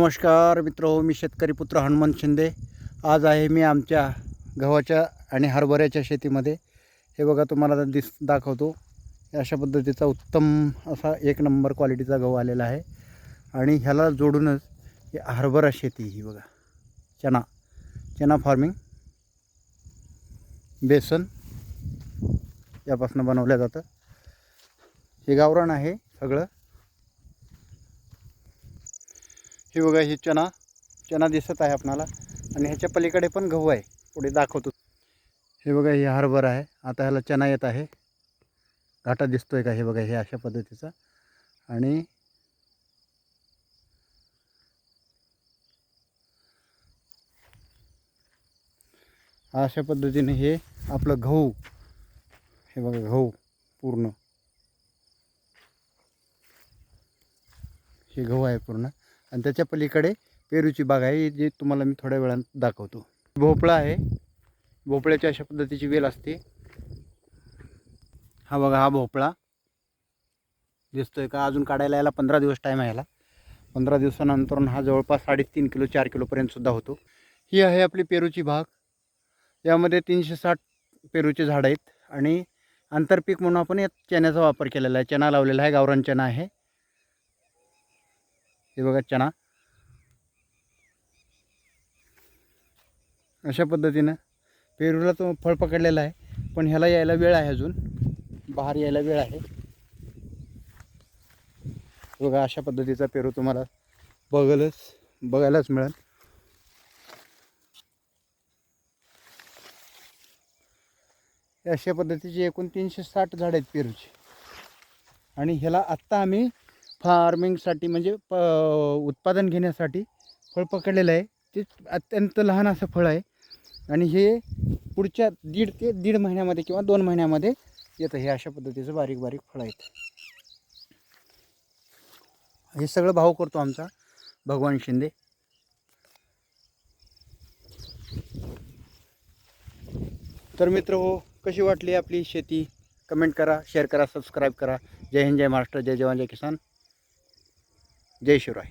नमस्कार मित्र मी शेतकरी पुत्र हनुमंत शिंदे. आज आहे मी आमच्या गव्हाच्या आणि हरभऱ्याच्या शेतीमध्ये. हे बघा तुम्हाला दिस दाखवतो. अशा पद्धतीचा उत्तम असा एक नंबर क्वालिटीचा गहू आलेला आहे. आणि ह्याला जोडूनच हरभरा शेती ही बघा. चना चना फार्मिंग बेसन यापासून बनवलं जातं. हे गावरान आहे सगळं. हे बघा हे चना चना दिसत आहे आपणाला. आणि ह्याच्या पलीकडे पण गहू आहे. पुढे दाखवतो. हे बघा हे हरभरा आहे. आता ह्याला चना येत आहे. घाटा दिसतोय का? हे बघा हे अशा पद्धतीचा. आणि अशा पद्धतीने हे आपलं गहू. हे बघा गहू पूर्ण. हे गहू आहे पूर्ण. आणि त्याच्या पलीकडे पेरूची बाग आहे जी तुम्हाला मी थोड्या वेळानं दाखवतो. भोपळा आहे. भोपळ्याची अशा पद्धतीची वेल असते. हा बघा हा भोपळा. दिसतोय का? अजून काढायला याला पंधरा दिवस टाईम आहे याला. पंधरा दिवसानंतर हा जवळपास साडेतीन किलो चार किलोपर्यंतसुद्धा होतो. ही आहे आपली पेरूची बाग. यामध्ये तीनशे साठ पेरूचे झाडं आहेत. आणि आंतरपीक म्हणून आपण या चण्याचा वापर केलेला आहे. चना लावलेला आहे गावरान चना आहे. हे बघा चणा. अशा पद्धतीनं पेरूला तो फळ पकडलेला आहे पण ह्याला यायला वेळ आहे अजून. बाहेर यायला वेळ आहे. बघा अशा पद्धतीचा पेरू तुम्हाला बघलच बघायलाच मिळेल. हे अशा पद्धतीची एकूण तीनशे साठ झाडं आहेत पेरूची. आणि ह्याला आत्ता आम्ही फार्मिंगसाठी म्हणजे प उत्पादन घेण्यासाठी फळ पकडलेलं आहे. ते अत्यंत लहान असं फळ आहे. आणि हे पुढच्या दीड ते दीड महिन्यामध्ये किंवा दोन महिन्यामध्ये येतं. हे अशा पद्धतीचं बारीक बारीक फळ आहेत. हे सगळं भाव करतो आमचा. भगवान शिंदे. तर मित्र हो कशी वाटली आपली शेती? कमेंट करा शेअर करा सबस्क्राईब करा. जय हिंद जय महाराष्ट्र जय जवान जय किसान. जय शिवराय.